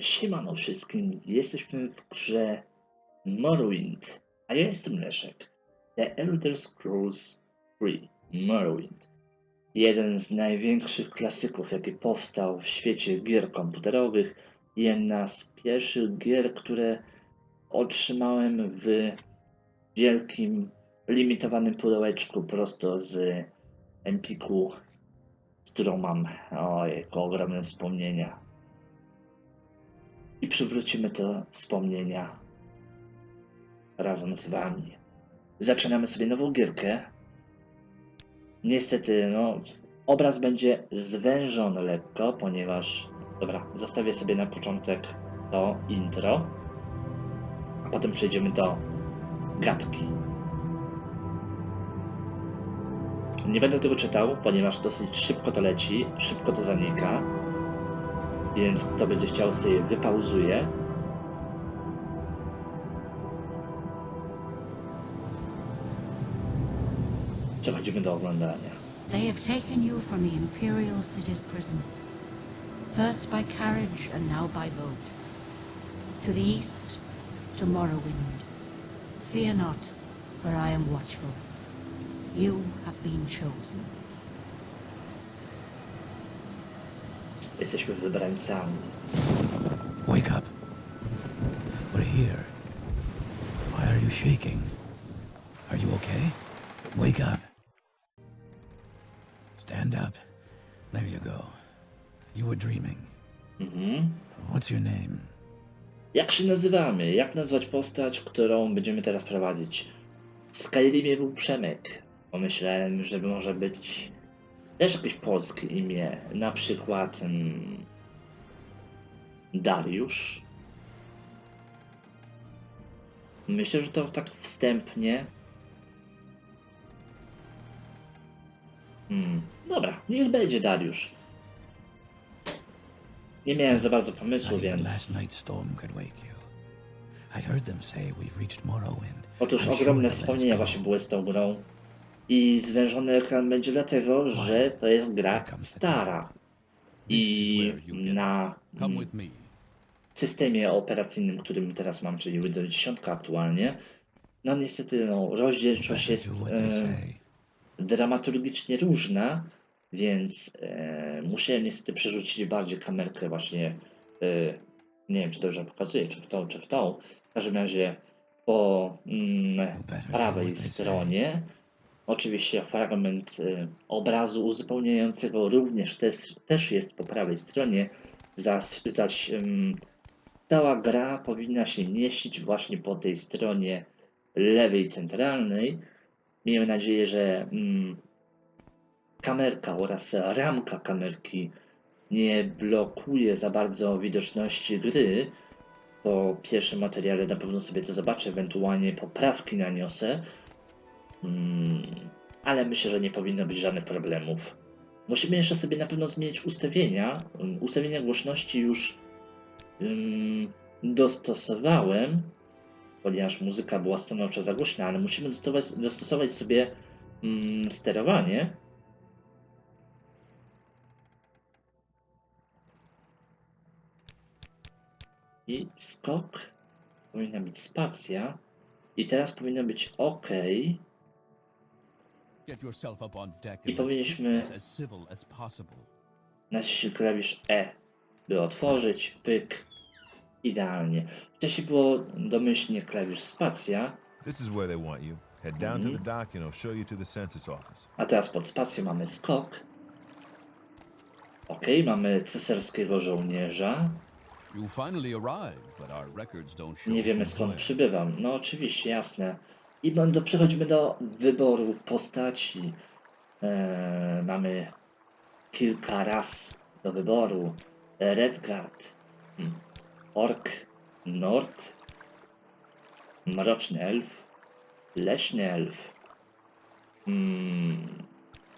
Siemano wszystkim, jesteśmy w grze Morrowind, a ja jestem Leszek. The Elder Scrolls 3 Morrowind. Jeden z największych klasyków, jaki powstał w świecie gier komputerowych. Jedna z pierwszych gier, które otrzymałem w wielkim, limitowanym pudełeczku prosto z Empiku, z którą mam ojejku, ogromne wspomnienia i przywrócimy te wspomnienia razem z wami. Zaczynamy sobie nową gierkę. Niestety, no, obraz będzie zwężony lekko, ponieważ, dobra, zostawię sobie na początek to intro, a potem przejdziemy do gadki. Nie będę tego czytał, ponieważ dosyć szybko to leci, szybko to zanika. Więc kto będzie chciał sobie wypauzuje. Przechodzimy do oglądania. They have taken you from the Imperial City's prison. First by carriage and now by boat. To the east, to Morrowind. Fear not, for I am watchful. You have been chosen. Jesteśmy wybrańcami. Wake up. We're here. Why are you shaking? Are you okay? Wake up. Stand up. There you go. You were dreaming. Mhm. What's your name? Jak się nazywamy? Jak nazwać postać, którą będziemy teraz prowadzić? W Skyrimie był Przemek. Pomyślałem, że może być też jakieś polskie imię. Na przykład mm, Dariusz. Myślę, że to tak wstępnie. Hmm, dobra, niech będzie Dariusz. Nie miałem za bardzo pomysłu, więc. Otóż ogromne wspomnienia właśnie były z tą grą. I zwężony ekran będzie dlatego, że to jest gra stara. I na systemie operacyjnym, którym teraz mam, czyli Windows 10 aktualnie, no niestety no, rozdzielczość jest e, dramaturgicznie różna, więc e, musiałem niestety przerzucić bardziej kamerkę właśnie, e, nie wiem czy dobrze pokazuję, czy w tą, czy w tą, w każdym razie po mm, prawej stronie. Oczywiście fragment y, obrazu uzupełniającego również też, też jest po prawej stronie, zaś, zaś cała gra powinna się mieścić właśnie po tej stronie lewej centralnej. Miejmy nadzieję, że kamerka oraz ramka kamerki nie blokuje za bardzo widoczności gry. Po pierwszym materiale na pewno sobie to zobaczę, ewentualnie poprawki naniosę. Mm, ale myślę, że nie powinno być żadnych problemów. Musimy jeszcze sobie na pewno zmienić ustawienia. Mm, Ustawienia głośności już ym, dostosowałem, ponieważ muzyka była stanowczo za głośna, ale musimy dostosować, dostosować sobie sterowanie. I skok. Powinna być spacja. I teraz powinno być OK. Get yourself up on deck I and let's keep powinniśmy- this as civil as possible. Naciśnij klawisz E, by otworzyć, pyk. Idealnie. Wcześniej było domyślnie klawisz spacja, This is where they want you. Head down to Mhm. the dock and I'll show you to the census office. a teraz pod spacją mamy skok. OK, mamy cesarskiego żołnierza. You finally arrived, but our records don't show Nie wiemy skąd where. przybywam. No oczywiście, jasne. I będą, przechodzimy do wyboru postaci. Eee, mamy kilka raz do wyboru. Redguard, Ork, Nord, Mroczny Elf, Leśny Elf,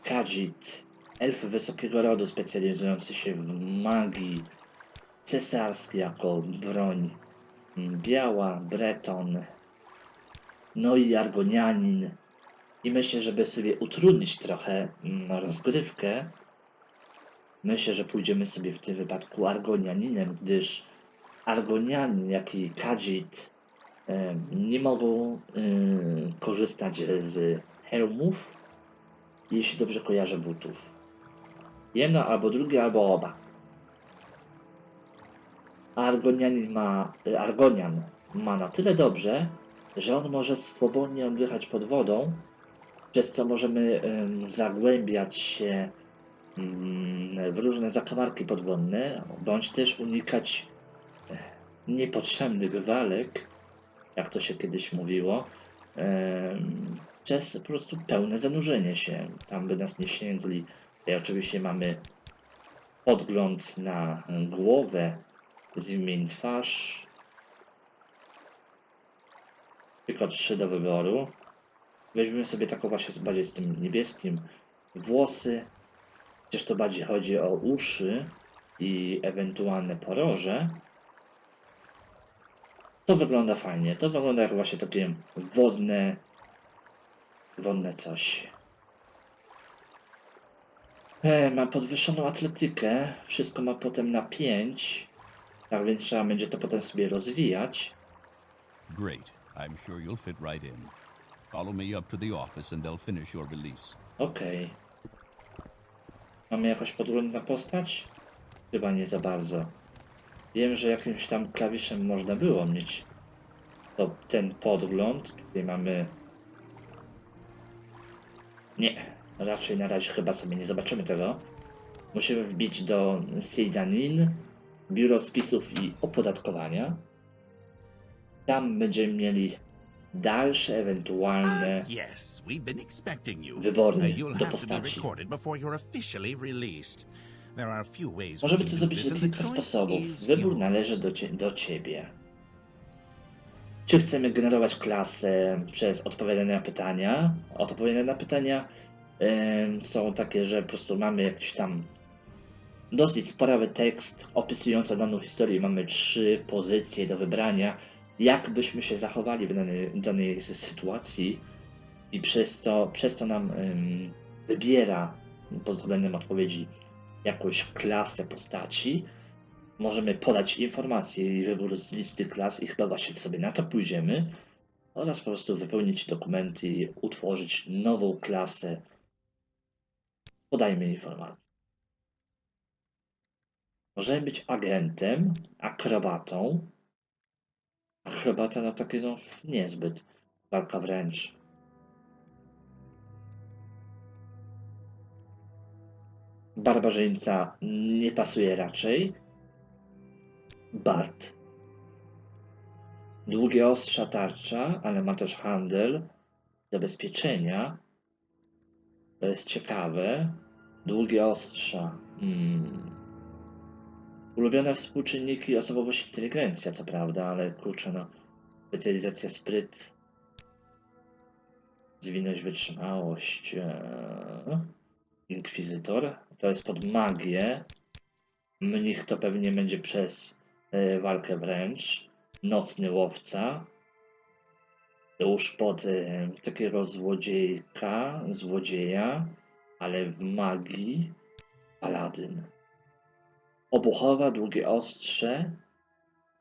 Khajiit, Elf wysokiego rodu specjalizujący się w magii, cesarski jako broń, Biała, Breton, no i Argonianin. I myślę, żeby sobie utrudnić trochę mm, rozgrywkę, myślę, że pójdziemy sobie w tym wypadku Argonianinem, gdyż Argonianin, jak i Khajiit e, nie mogą korzystać z hełmów, jeśli dobrze kojarzę butów. Jedno albo drugie, albo oba. Argonianin ma, Argonian ma na tyle dobrze, że on może swobodnie oddychać pod wodą, przez co możemy em, zagłębiać się mm, w różne zakamarki podwodne, bądź też unikać e, niepotrzebnych walek, jak to się kiedyś mówiło, przez po prostu pełne zanurzenie się. Tam by nas nie sięgli. I oczywiście mamy podgląd na głowę, zmień twarz. Tylko trzy do wyboru. Weźmiemy sobie taką właśnie bardziej z tym niebieskim. Włosy. Przecież to bardziej chodzi o uszy i ewentualne poroże. To wygląda fajnie. To wygląda jak właśnie takie wodne, wodne coś. E, ma podwyższoną atletykę. Wszystko ma potem na 5. Tak więc trzeba będzie to potem sobie rozwijać. Great. I'm sure you'll fit right in. Follow me up to the office and they'll finish your release. Okej. Mamy jakoś podgląd na postać? Chyba nie za bardzo. Wiem, że jakimś tam klawiszem można było mieć to, ten podgląd. Tutaj mamy... Nie, raczej na razie chyba sobie nie zobaczymy tego. Musimy wbić do Sejdanin, Biuro Spisów i Opodatkowania. Tam będziemy mieli dalsze ewentualne Ah, wybory do postaci. Możemy to do zrobić the kilka sposobów. Wybór należy do, cie, do ciebie. Czy chcemy generować klasę przez odpowiadanie na pytania? Odpowiadania na pytania em, są takie, że po prostu mamy jakiś tam dosyć sporawy tekst opisujący daną historię. Mamy trzy pozycje do wybrania. Jak byśmy się zachowali w danej, danej sytuacji i przez to, przez to nam em, wybiera pod względem odpowiedzi jakąś klasę postaci, możemy podać informacje i wybór z listy klas i chyba właśnie sobie na to pójdziemy oraz po prostu wypełnić dokumenty i utworzyć nową klasę. Podajmy informacje. Możemy być agentem, akrobatą. Akrobata no takie no niezbyt. Walka wręcz. Barbarzyńca nie pasuje raczej. Bart. Długie ostrza tarcza, ale ma też handel, zabezpieczenia. To jest ciekawe. Długie ostrza. Hmm. Ulubione współczynniki osobowość inteligencja, co prawda, ale kurczę, no. Specjalizacja spryt. Zwinność, wytrzymałość. Eee. Inkwizytor. To jest pod magię. Mnich to pewnie będzie przez e, walkę wręcz. Nocny łowca. To już pod e, takiego złodziejka, złodzieja, ale w magii. Paladyn. Obuchowa, długie ostrze.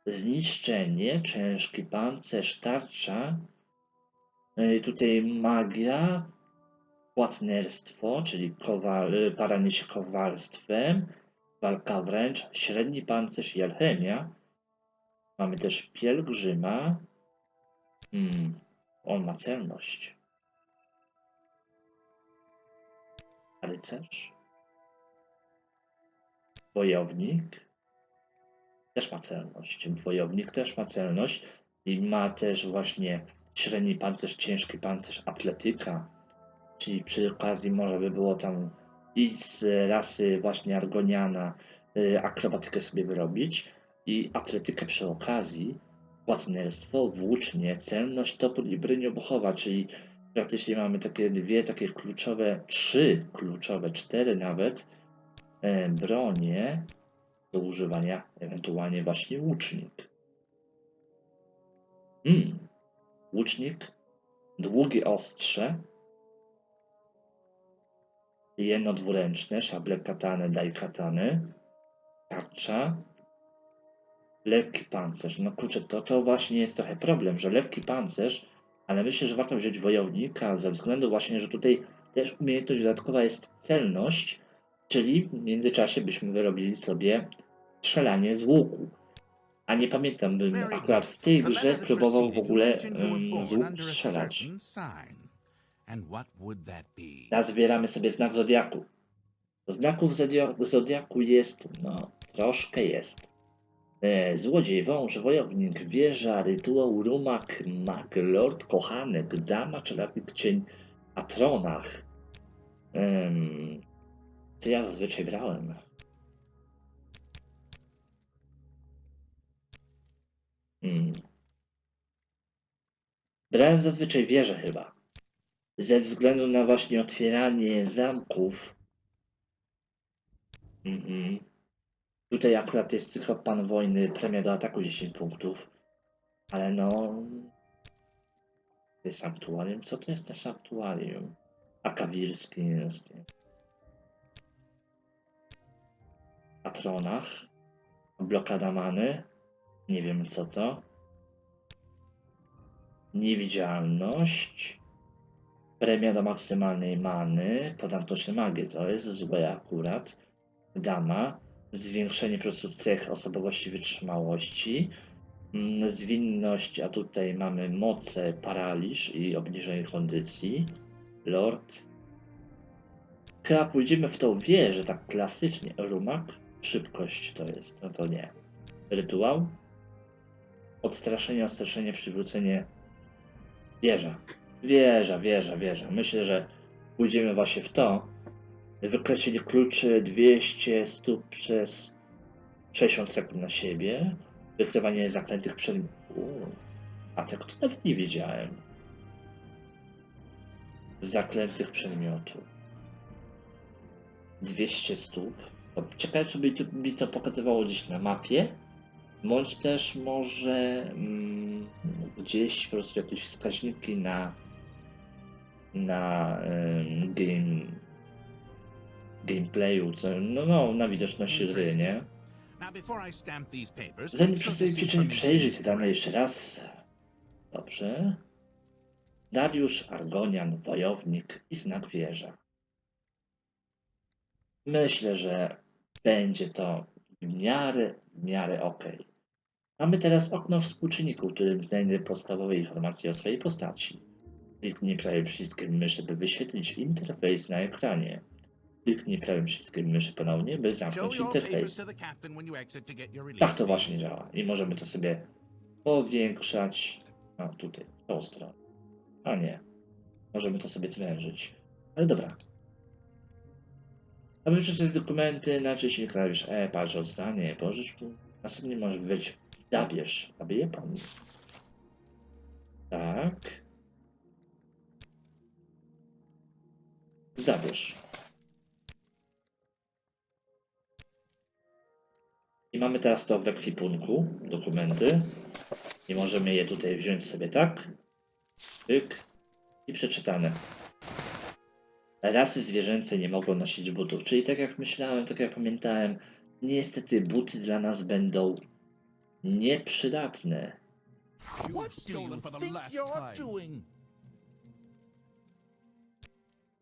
Zniszczenie, ciężki pancerz, tarcza. E, Tutaj magia, płatnerstwo, czyli kowal, paranie się kowalstwem, walka wręcz, średni pancerz i alchemia. Mamy też pielgrzyma. Hmm, on ma celność. Rycerz. Wojownik. Też ma celność. Wojownik też ma celność i ma też właśnie średni pancerz, ciężki pancerz, atletyka. Czyli przy okazji może by było tam i z rasy właśnie Argoniana y, akrobatykę sobie wyrobić i atletykę przy okazji, płatnerstwo, włócznie, celność, topór i broń obuchowa, czyli praktycznie mamy takie dwie takie kluczowe, trzy kluczowe, cztery nawet bronie do używania, ewentualnie właśnie łucznik. Mm. Łucznik, długie ostrze, jedno dwuręczne, szable katany, daj katany, tarcza, Lekki pancerz. No kurczę, to, to właśnie jest trochę problem, że lekki pancerz, ale myślę, że warto wziąć wojownika ze względu właśnie, że tutaj też umiejętność dodatkowa jest celność, czyli w międzyczasie byśmy wyrobili sobie strzelanie z łuku. A nie pamiętam, bym akurat w tej grze próbował w ogóle em, z łuku strzelać. certain sign. And what would that be? Teraz zbieramy sobie znak Zodiaku. Znaków Zodia- Zodiaku jest, no, troszkę jest. E, złodziej, wąż, wojownik, wieża, rytuał, rumak, mag, lord, kochanek, dama, czeladnik, cień, atronach. Em, co ja zazwyczaj brałem? Hmm. Brałem zazwyczaj wieżę chyba ze względu na właśnie otwieranie zamków. Mhm. Tutaj akurat jest tylko pan wojny, premia do ataku 10 punktów. Ale no. To jest sanktuarium? Co to jest to sanktuarium? Akawirski jest. Patronach. Blokada many. Nie wiem co to. Niewidzialność. Premia do maksymalnej many, podatność na magię, to jest złe akurat. Dama, zwiększenie po prostu cech osobowości wytrzymałości. Mm, Zwinność, a tutaj mamy moce, paraliż i obniżenie kondycji. Lord. Chyba pójdziemy w tą wieżę tak klasycznie. Rumak, szybkość to jest, no to nie. Rytuał. Odstraszenie, odstraszenie, przywrócenie. Wieża. Wieża, wieża, wieża. Myślę, że pójdziemy właśnie w to. Wykreślenie kluczy 200 stóp przez 60 sekund na siebie. Wykrywanie zaklętych przedmiotów. A tego to nawet nie wiedziałem. Zaklętych przedmiotów. 200 stóp. Ciekawe, czy by to, mi to pokazywało gdzieś na mapie. Bądź też może mm, gdzieś po prostu jakieś wskaźniki na na game, gameplayu, co, no, no, na widoczności gry, nie? Zanim przedstawię information przejrzyj te dane jeszcze raz. Dobrze. Dariusz, Argonian, wojownik i znak wieża. Myślę, że będzie to w miarę, w miarę ok. Mamy teraz okno współczynników, w którym znajdę podstawowe informacje o swojej postaci. Kliknij prawym przyciskiem myszy, by wyświetlić interfejs na ekranie. Kliknij prawym przyciskiem myszy ponownie, by zamknąć interfejs. Tak to właśnie działa. I możemy to sobie powiększać. No tutaj, w tą stronę. A nie. Możemy to sobie zwężyć. Ale dobra. Aby przeczytać dokumenty, naciśnij klawisz E, patrz o zdanie, pożycz. Następnie może wybrać zabierz, aby je pan. Tak. Zabierz. I mamy teraz to w ekwipunku, dokumenty. I możemy je tutaj wziąć sobie tak. I przeczytane. Rasy zwierzęce nie mogą nosić butów. Czyli tak jak myślałem, tak jak pamiętałem, niestety buty dla nas będą nieprzydatne.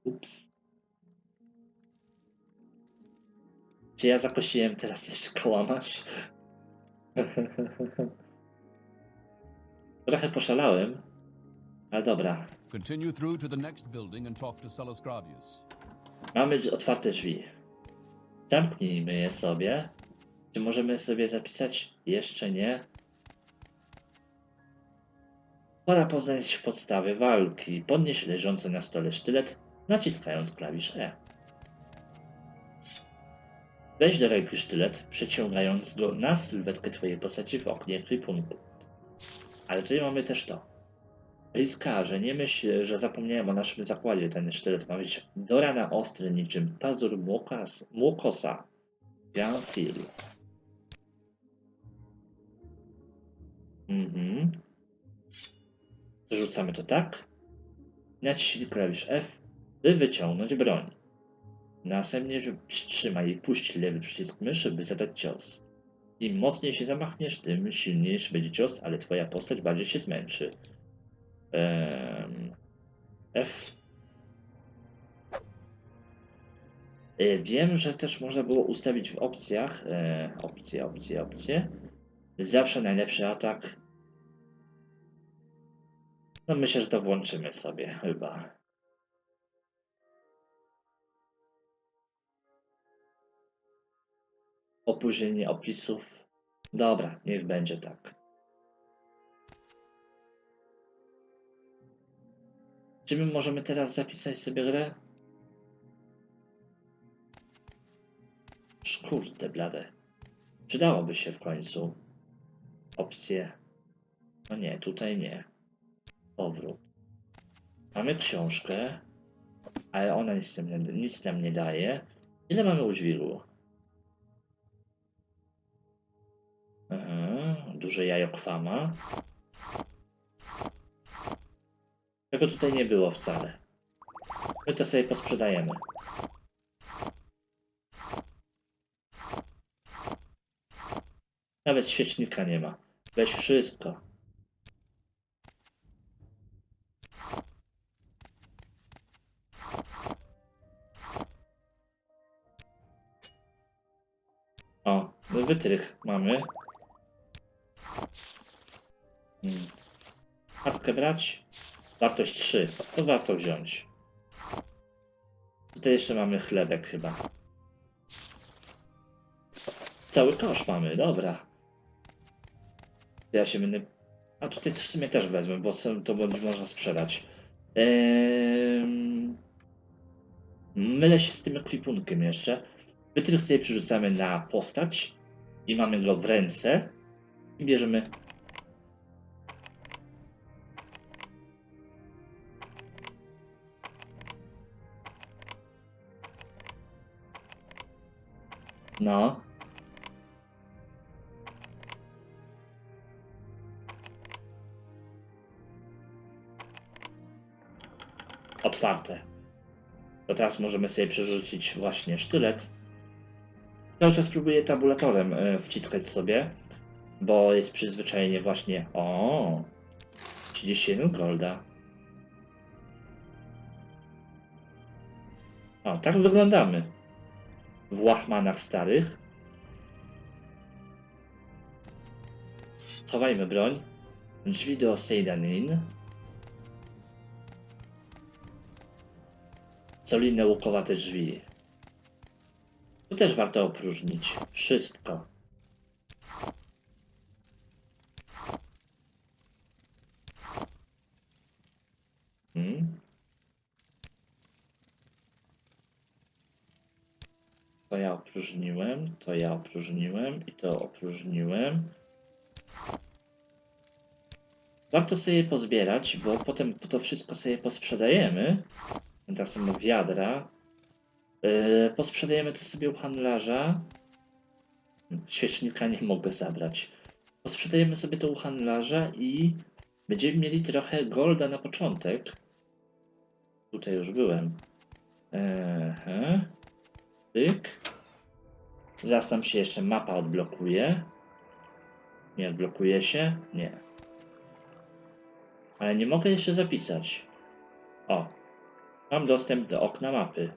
Ups. Czy ja zakosiłem teraz jeszcze kołamasz? Trochę poszalałem, ale dobra. Continue through to the next building and talk to Salasgravius. Mamy otwarte drzwi. Zamknijmy je sobie. Czy możemy sobie zapisać? Jeszcze nie. Pora poznać podstawy walki. Podnieś leżący na stole sztylet, naciskając klawisz E. Weź do ręki sztylet, przeciągając go na sylwetkę twojej postaci w oknie ekwipunku. Ale tutaj mamy też to. Riskarze, nie myśl, że zapomniałem o naszym zakładzie. Ten sztylet ma być do rana ostry niczym pazur młokas, młokosa. Grand Seal. Mhm. Rzucamy to tak. Naciśnij klawisz F, by wyciągnąć broń. Następnie przytrzymaj i puść lewy przycisk myszy, by zadać cios. Im mocniej się zamachniesz, tym silniejszy będzie cios, ale twoja postać bardziej się zmęczy. F. E, Wiem, że też można było ustawić w opcjach e, opcje, opcje, opcje. Zawsze najlepszy atak. No myślę, że to włączymy sobie chyba. Opóźnienie opisów. Dobra, niech będzie tak. Czy my możemy teraz zapisać sobie grę? Szkurde blade. Przydałoby się w końcu. Opcje. No nie, tutaj nie. Powrót. Mamy książkę, ale ona nic nam, nic nam nie daje. Ile mamy udźwigu? Aha, duże jajo kwama. Tego tutaj nie było wcale. My to sobie posprzedajemy. Nawet świecznika nie ma. Weź wszystko. O, wytrych mamy. Hmm. Kartkę brać? Wartość 3. To warto wziąć. Tutaj jeszcze mamy chlebek chyba. Cały kosz mamy, dobra. Ja się będę... A tutaj w sumie też wezmę, bo to będzie można sprzedać. Ehm... Mylę się z tym ekwipunkiem jeszcze. Wytrych sobie przerzucamy na postać i mamy go w ręce i bierzemy No. Otwarte. To teraz możemy sobie przerzucić właśnie sztylet. Cały czas próbuję tabulatorem e, wciskać sobie, bo jest przyzwyczajenie właśnie. O, 31 golda. O, tak wyglądamy w łachmanach starych. Schowajmy broń. Drzwi do Seidanin. Solidne łukowate drzwi. Tu też warto opróżnić. Wszystko. Hmm? To opróżniłem, to ja opróżniłem i to opróżniłem. Warto sobie pozbierać, bo potem to wszystko sobie posprzedajemy. Tak samo wiadra. Yy, posprzedajemy to sobie u handlarza. Świecznika nie mogę zabrać. Posprzedajemy sobie to u handlarza i będziemy mieli trochę golda na początek. Tutaj już byłem. Ehe. Pyk. Zaraz nam się jeszcze mapa odblokuje. Nie odblokuje się? Nie. Ale nie mogę jeszcze zapisać. O. Mam dostęp do okna mapy.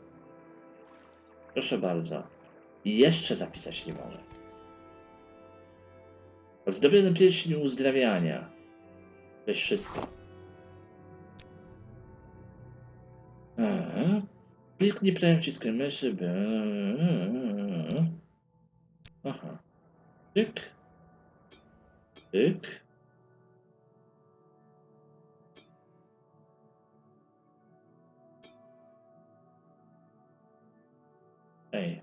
Proszę bardzo. I jeszcze zapisać nie mogę. Zdobiony pierścień uzdrawiania. Weź wszystko. Aha. Kliknij prawym myszy, by... Aha. Tyk. Tyk. Ej.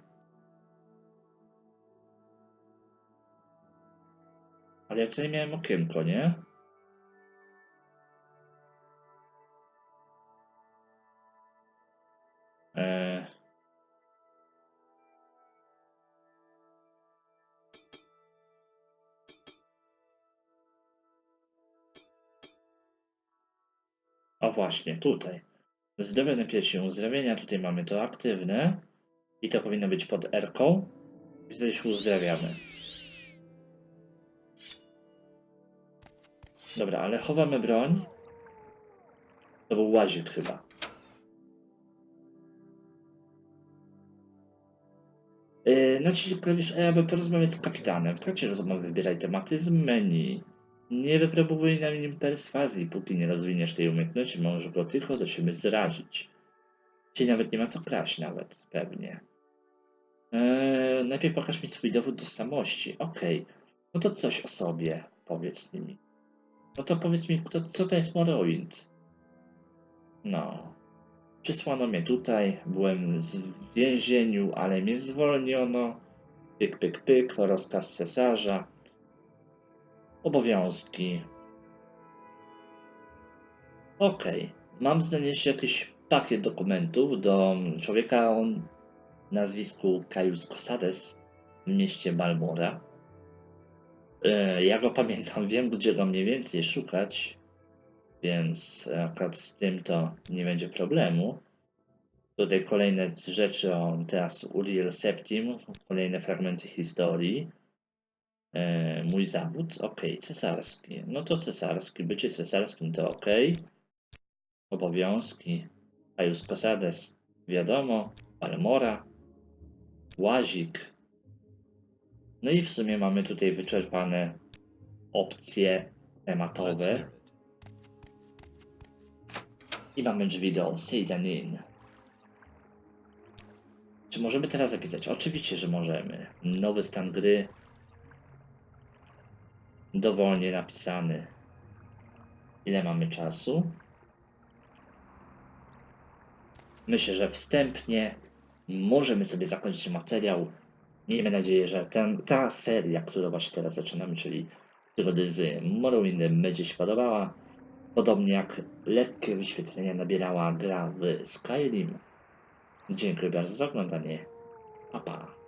Ale ja tutaj miałem okienko, nie? właśnie, tutaj. Zdrowione piersi, uzdrowienia, tutaj mamy to aktywne. I to powinno być pod R-ką. I wtedy się uzdrawiamy. Dobra, ale chowamy broń. To był łazik chyba. Yy, naciśnij klawisz E, aby porozmawiać z kapitanem. W trakcie rozmowy wybieraj tematy z menu. Nie wypróbuj na nim perswazji, póki nie rozwiniesz tej umiejętności, możesz go tylko do siebie zrazić. Ci nawet nie ma co kraść nawet, pewnie. Eee, najpierw pokaż mi swój dowód tożsamości. Okej. No to coś o sobie powiedz mi. No to powiedz mi, kto, co to jest Morrowind? No. Przysłano mnie tutaj, byłem w więzieniu, ale mnie zwolniono. Pyk, pyk, pyk, rozkaz cesarza. Obowiązki. Okej. Mam znaleźć jakiś pakiet dokumentów do człowieka o nazwisku Caius Cosades w mieście Balmora. E, Ja go pamiętam, wiem gdzie go mniej więcej szukać, więc akurat z tym to nie będzie problemu. Tutaj kolejne rzeczy o teraz Uriel Septim, kolejne fragmenty historii. E, mój zawód, ok, cesarski. No to cesarski, bycie cesarskim to ok. Obowiązki. Caius Cosades, wiadomo. Balmora. Łazik. No i w sumie mamy tutaj wyczerpane opcje tematowe. I mamy drzwi do Seidanin. Czy możemy teraz zapisać? Oczywiście, że możemy. Nowy stan gry. Dowolnie napisany. Ile mamy czasu? Myślę, że wstępnie możemy sobie zakończyć materiał. Miejmy nadzieję, że ten, ta seria, którą właśnie teraz zaczynamy, czyli przygody z Morrowindem, będzie się podobała. Podobnie jak lekkie wyświetlenia nabierała gra w Skyrim. Dziękuję bardzo za oglądanie. Pa, pa.